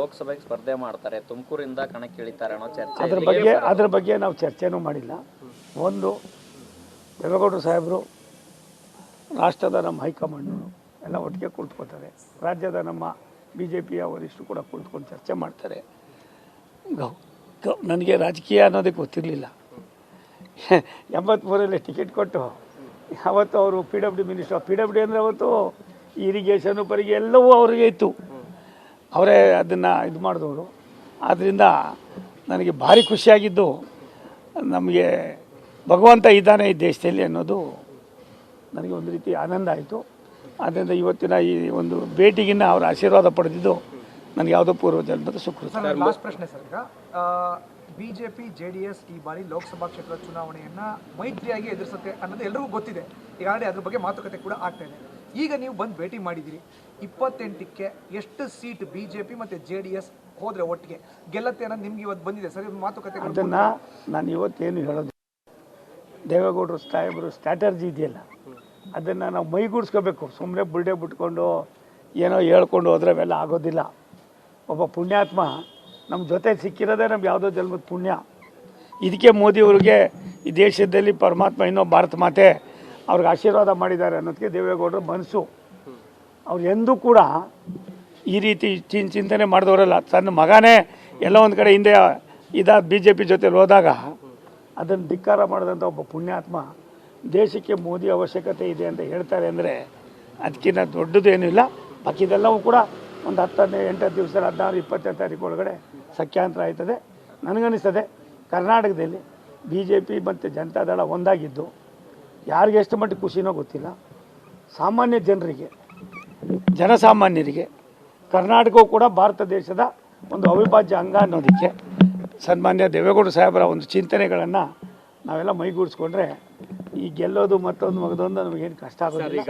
ಲೋಕಸಭೆಗೆ ಸ್ಪರ್ಧೆ ಮಾಡ್ತಾರೆ ತುಮಕೂರಿಂದ ಕಣಕ್ಕಿಳಿತಾರೆ ಅನ್ನೋ ಚರ್ಚೆ ಅದ್ರ ಬಗ್ಗೆ ಅದ್ರ ಬಗ್ಗೆ ನಾವು ಚರ್ಚೆನೂ ಮಾಡಿಲ್ಲ. ಒಂದು ದೇವೇಗೌಡರು ಸಾಹೇಬರು ರಾಷ್ಟ್ರದ ನಮ್ಮ ಹೈಕಮಾಂಡು ಎಲ್ಲ ಒಟ್ಟಿಗೆ ಕುಳಿತುಕೊಳ್ತಾರೆ ರಾಜ್ಯದ ನಮ್ಮ ಬಿ ಜೆ ಪಿಯ ವರಿಷ್ಠರು ಕೂಡ ಕುಳಿತುಕೊಂಡು ಚರ್ಚೆ ಮಾಡ್ತಾರೆ. ಗೌ ಗೌ ನನಗೆ ರಾಜಕೀಯ ಅನ್ನೋದಕ್ಕೆ ಗೊತ್ತಿರಲಿಲ್ಲ. ಎಂಬತ್ತ್ಮೂರಲ್ಲಿ ಟಿಕೆಟ್ ಕೊಟ್ಟು ಅವತ್ತು ಅವರು P W minister P W ಅಂದರೆ ಅವತ್ತು ಇರಿಗೇಷನು ಪರಿಗೆ ಎಲ್ಲವೂ ಅವರಿಗೆ ಇತ್ತು. ಅವರೇ ಅದನ್ನು ಇದು ಮಾಡಿದವರು. ಆದ್ದರಿಂದ ನನಗೆ ಭಾರಿ ಖುಷಿಯಾಗಿದ್ದು ನಮಗೆ ಭಗವಂತ ಇದ್ದಾನೆ ಈ ದೇಶದಲ್ಲಿ ಅನ್ನೋದು ನನಗೆ ಒಂದು ರೀತಿ ಆನಂದ ಆಯಿತು. ಆದ್ದರಿಂದ ಇವತ್ತಿನ ಈ ಒಂದು ಭೇಟಿಗಿನ್ನ ಅವರ ಆಶೀರ್ವಾದ ಪಡೆದಿದ್ದು ನನಗೆ ಯಾವುದೋ ಪೂರ್ವ ಜನ್ಮದ ಶುಕ್ರ ಪ್ರಶ್ನೆ ಸರ್ ಈಗ. ಡಿ ಎಸ್ ಈ ಬಾರಿ ಲೋಕಸಭಾ ಕ್ಷೇತ್ರ ಚುನಾವಣೆಯನ್ನ ಮೈತ್ರಿಯಾಗಿ ಎದುರಿಸುತ್ತೆ ಅನ್ನೋದು ಎಲ್ಲರಿಗೂ ಗೊತ್ತಿದೆ. ಈಗಾಗಲೇ ಅದ್ರ ಬಗ್ಗೆ ಮಾತುಕತೆ ಕೂಡ ಆಗ್ತಾ ಇದೆ. ಈಗ ನೀವು ಬಂದು ಭೇಟಿ ಮಾಡಿದಿರಿ. ಇಪ್ಪತ್ತೆಂಟಕ್ಕೆ ಎಷ್ಟು ಸೀಟ್ ಬಿ ಜೆ ಪಿ ಮತ್ತು ಜೆ ಡಿ ಎಸ್ ಹೋದ್ರೆ ಒಟ್ಟಿಗೆ? ಗೆಲ್ಲತ್ತೆ ಅನ್ನೋದು ನಿಮ್ಗೆ ಇವತ್ತು ಬಂದಿದೆ. ಸರಿ ಮಾತುಕತೆ ಅದನ್ನು ನಾನು ಇವತ್ತೇನು ಹೇಳೋದು? ದೇವೇಗೌಡರು ಸಾಹೇಬರು ಸ್ಟ್ರಾಟರ್ಜಿ ಇದೆಯಲ್ಲ ಅದನ್ನು ನಾವು ಮೈಗೂಡಿಸ್ಕೋಬೇಕು. ಸುಮ್ಮನೆ ಬುಲ್ಡೆ ಬಿಟ್ಕೊಂಡು ಏನೋ ಹೇಳ್ಕೊಂಡು ಹೋದ್ರೆ ಅವೆಲ್ಲ ಆಗೋದಿಲ್ಲ. ಒಬ್ಬ ಪುಣ್ಯಾತ್ಮ ನಮ್ಮ ಜೊತೆ ಸಿಕ್ಕಿರೋದೇ ನಮ್ಗೆ ಯಾವುದೋ ಜನ್ಮದ ಪುಣ್ಯ. ಇದಕ್ಕೆ ಮೋದಿಯವ್ರಿಗೆ ಈ ದೇಶದಲ್ಲಿ ಪರಮಾತ್ಮ ಇನ್ನೋ ಭಾರತ ಮಾತೆ ಅವ್ರಿಗೆ ಆಶೀರ್ವಾದ ಮಾಡಿದ್ದಾರೆ ಅನ್ನೋದಕ್ಕೆ ದೇವೇಗೌಡರ ಮನಸ್ಸು. ಅವ್ರು ಎಂದೂ ಕೂಡ ಈ ರೀತಿ ಚಿಂತನೆ ಮಾಡಿದವರಲ್ಲ, ತನ್ನ ಮಗನೇ ಎಲ್ಲ ಒಂದು ಕಡೆ ಹಿಂದೆ ಇದಾದ ಬಿ ಜೆ ಪಿ ಜೊತೆಲಿ ಹೋದಾಗ ಅದನ್ನು ಧಿಕ್ಕಾರ ಮಾಡಿದಂಥ ಒಬ್ಬ ಪುಣ್ಯಾತ್ಮ ದೇಶಕ್ಕೆ ಮೋದಿ ಅವಶ್ಯಕತೆ ಇದೆ ಅಂತ ಹೇಳ್ತಾರೆ ಅಂದರೆ ಅದಕ್ಕಿಂತ ದೊಡ್ಡದೇನಿಲ್ಲ ಬಾಕಿದೆಲ್ಲವೂ ಕೂಡ ಒಂದು ಹತ್ತನೇ ಎಂಟು ದಿವಸ ಹದಿನಾರು, ಇಪ್ಪತ್ತನೇ ತಾರೀಕು ಒಳಗಡೆ ಸಖ್ಯಾಂತರ ಆಯ್ತದೆ. ನನಗನ್ನಿಸ್ತದೆ. ಕರ್ನಾಟಕದಲ್ಲಿ ಬಿ ಜೆ ಪಿ ಮತ್ತು ಜನತಾದಳ ಒಂದಾಗಿದ್ದು ಯಾರಿಗೆ ಎಷ್ಟು ಮಟ್ಟಿಗೆ ಖುಷಿನೋ ಗೊತ್ತಿಲ್ಲ. ಸಾಮಾನ್ಯ ಜನರಿಗೆ ಜನಸಾಮಾನ್ಯರಿಗೆ ಕರ್ನಾಟಕವು ಕೂಡ ಭಾರತ ದೇಶದ ಒಂದು ಅವಿಭಾಜ್ಯ ಅಂಗ ಅನ್ನೋದಕ್ಕೆ ಸನ್ಮಾನ್ಯ ದೇವೇಗೌಡ ಸಾಹೇಬರ ಒಂದು ಚಿಂತನೆಗಳನ್ನು ನಾವೆಲ್ಲ ಮೈಗೂಡಿಸ್ಕೊಂಡ್ರೆ ಈ ಗೆಲ್ಲೋದು ಮತ್ತೊಂದು ಮಗದೊಂದು ನಮಗೇನು ಕಷ್ಟ ಆಗೋದಿಲ್ಲ.